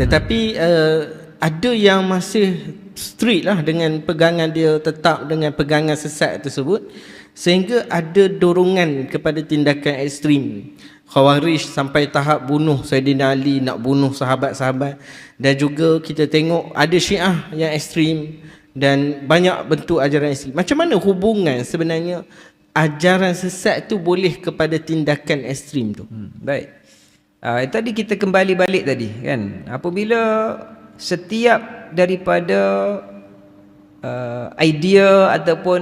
Tetapi uh, ada yang masih strict lah dengan pegangan dia tetap dengan pegangan sesat tersebut sehingga ada dorongan kepada tindakan ekstrim. Khawarij sampai tahap bunuh Sayyidina Ali, nak bunuh sahabat-sahabat dan juga kita tengok ada Syiah yang ekstrim dan banyak bentuk ajaran ekstrim. Macam mana hubungan sebenarnya ajaran sesat tu boleh kepada tindakan ekstrim tu? Hmm, baik. Uh, tadi kita kembali balik tadi kan. Apabila setiap daripada uh, idea ataupun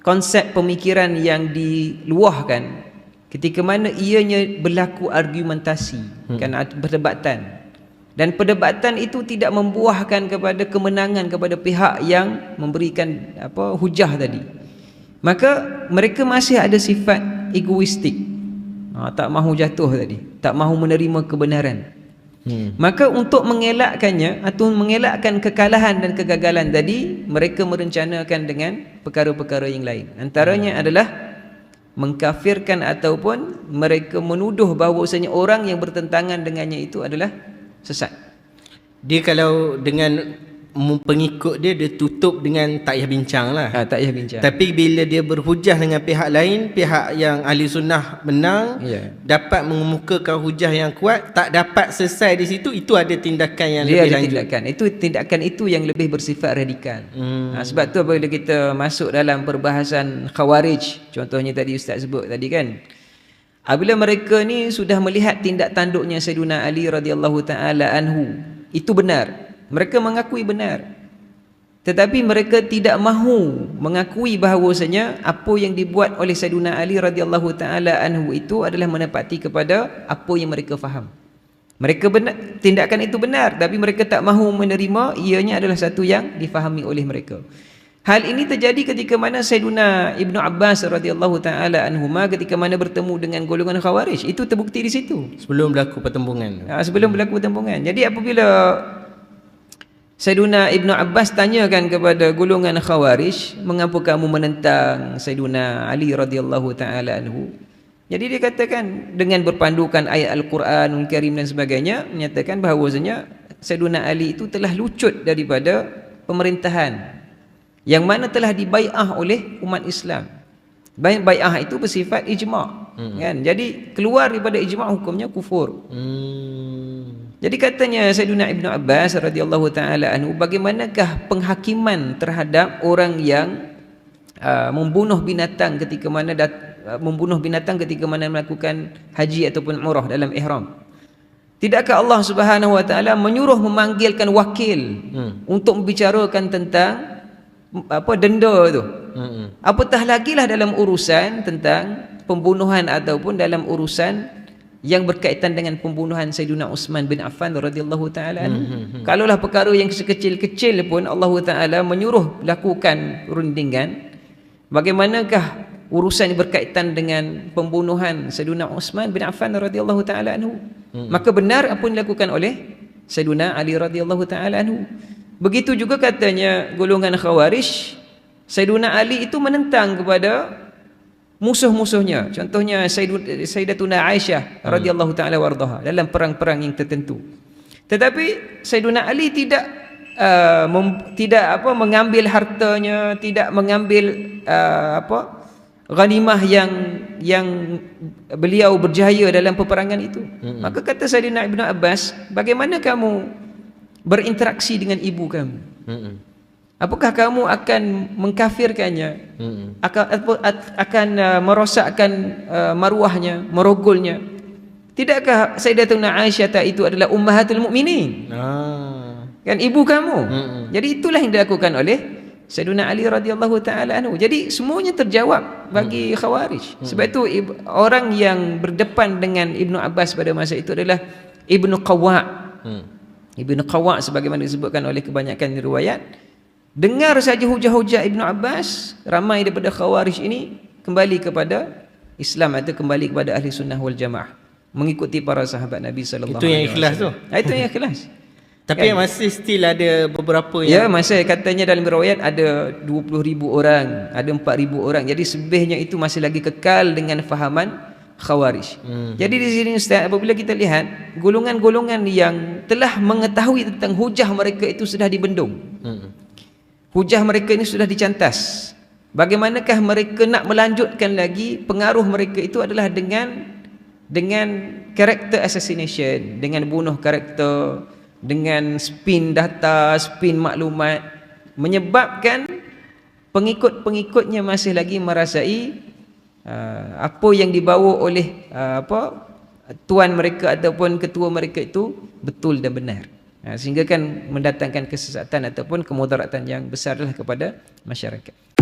konsep pemikiran yang diluahkan ketika mana ianya berlaku argumentasi hmm. kan perdebatan dan perdebatan itu tidak membuahkan kepada kemenangan kepada pihak yang memberikan apa hujah tadi maka mereka masih ada sifat egoistik ha, tak mahu jatuh tadi tak mahu menerima kebenaran hmm. maka untuk mengelakkannya atau mengelakkan kekalahan dan kegagalan tadi mereka merencanakan dengan perkara-perkara yang lain antaranya hmm. adalah mengkafirkan ataupun mereka menuduh bahawasanya orang yang bertentangan dengannya itu adalah sesat. Dia kalau dengan pengikut dia dia tutup dengan tak payah bincang lah. Ha, tak payah bincang. Tapi bila dia berhujah dengan pihak lain, pihak yang ahli sunnah menang, yeah. dapat mengemukakan hujah yang kuat, tak dapat selesai di situ, itu ada tindakan yang dia lebih ada lanjut. tindakan. Itu tindakan itu yang lebih bersifat radikal. Hmm. Ha, sebab tu apabila kita masuk dalam perbahasan khawarij, contohnya tadi Ustaz sebut tadi kan, apabila mereka ni sudah melihat tindak tanduknya Sayyidina Ali radhiyallahu taala anhu, itu benar mereka mengakui benar tetapi mereka tidak mahu mengakui bahawasanya apa yang dibuat oleh Sayyidina Ali radhiyallahu taala anhu itu adalah menepati kepada apa yang mereka faham mereka benar tindakan itu benar tapi mereka tak mahu menerima ianya adalah satu yang difahami oleh mereka Hal ini terjadi ketika mana Sayyidina Ibnu Abbas radhiyallahu taala anhuma ketika mana bertemu dengan golongan Khawarij. Itu terbukti di situ. Sebelum berlaku pertembungan. Ya, sebelum berlaku pertembungan. Jadi apabila Sayyiduna Ibn Abbas tanyakan kepada golongan Khawarij, mengapa kamu menentang Sayyiduna Ali radhiyallahu taala anhu? Jadi dia katakan dengan berpandukan ayat Al-Quranul Karim dan sebagainya menyatakan bahawasanya Sayyiduna Ali itu telah lucut daripada pemerintahan yang mana telah dibai'ah oleh umat Islam. Bai'ah itu bersifat ijma' hmm. kan? Jadi keluar daripada ijma' hukumnya kufur. Hmm. Jadi katanya Sayyidina Ibnu Abbas radhiyallahu taala anhu bagaimanakah penghakiman terhadap orang yang uh, membunuh binatang ketika mana dat, uh, membunuh binatang ketika mana melakukan haji ataupun umrah dalam ihram. Tidakkah Allah Subhanahu wa taala menyuruh memanggilkan wakil hmm. untuk membicarakan tentang apa denda itu? Hmm. Apatah lagi lah dalam urusan tentang pembunuhan ataupun dalam urusan yang berkaitan dengan pembunuhan Sayyidina Utsman bin Affan radhiyallahu taala. Hmm, hmm, hmm. Kalaulah perkara yang sekecil-kecil pun Allah taala menyuruh lakukan rundingan, bagaimanakah urusan yang berkaitan dengan pembunuhan Sayyidina Utsman bin Affan radhiyallahu taala anhu? Hmm. Maka benar apa yang dilakukan oleh Sayyidina Ali radhiyallahu taala anhu. Begitu juga katanya golongan Khawarij, Sayyidina Ali itu menentang kepada musuh-musuhnya contohnya Sayyidatuna Aisyah hmm. radhiyallahu taala wardaha dalam perang-perang yang tertentu tetapi Sayyiduna Ali tidak uh, mem, tidak apa mengambil hartanya tidak mengambil uh, apa ghanimah yang yang beliau berjaya dalam peperangan itu hmm. maka kata Sayyidina Ibnu Abbas bagaimana kamu berinteraksi dengan ibu kamu hmm. Apakah kamu akan mengkafirkannya? Hmm. Akan akan uh, merosakkan uh, maruahnya, merogolnya? Tidakkah Sayyidatuna Aisyah itu adalah ummahatul mukminin? Ah. Kan ibu kamu. Hmm. Jadi itulah yang dilakukan oleh Sayyidina Ali radhiyallahu taala anhu. Jadi semuanya terjawab bagi hmm. Khawarij. Hmm. Sebab itu orang yang berdepan dengan Ibnu Abbas pada masa itu adalah Ibnu Qawwa. Hmm. Ibnu Qawwa sebagaimana disebutkan oleh kebanyakan riwayat Dengar saja hujah-hujah Ibn Abbas Ramai daripada khawarij ini Kembali kepada Islam Atau kembali kepada ahli sunnah wal jamaah Mengikuti para sahabat Nabi SAW Itu yang ikhlas tu ha, Itu yang ikhlas Tapi kan? masih still ada beberapa yang Ya masih katanya dalam riwayat Ada 20 ribu orang Ada 4 ribu orang Jadi sebihnya itu masih lagi kekal Dengan fahaman Khawarij. Hmm. Jadi di sini Ustaz apabila kita lihat golongan-golongan yang telah mengetahui tentang hujah mereka itu sudah dibendung. Hmm. Hujah mereka ini sudah dicantas. Bagaimanakah mereka nak melanjutkan lagi pengaruh mereka itu adalah dengan dengan character assassination, dengan bunuh karakter, dengan spin data, spin maklumat menyebabkan pengikut-pengikutnya masih lagi merasai uh, apa yang dibawa oleh uh, apa tuan mereka ataupun ketua mereka itu betul dan benar. Uh, sehingga kan mendatangkan kesesatan ataupun kemudaratan yang besarlah kepada masyarakat.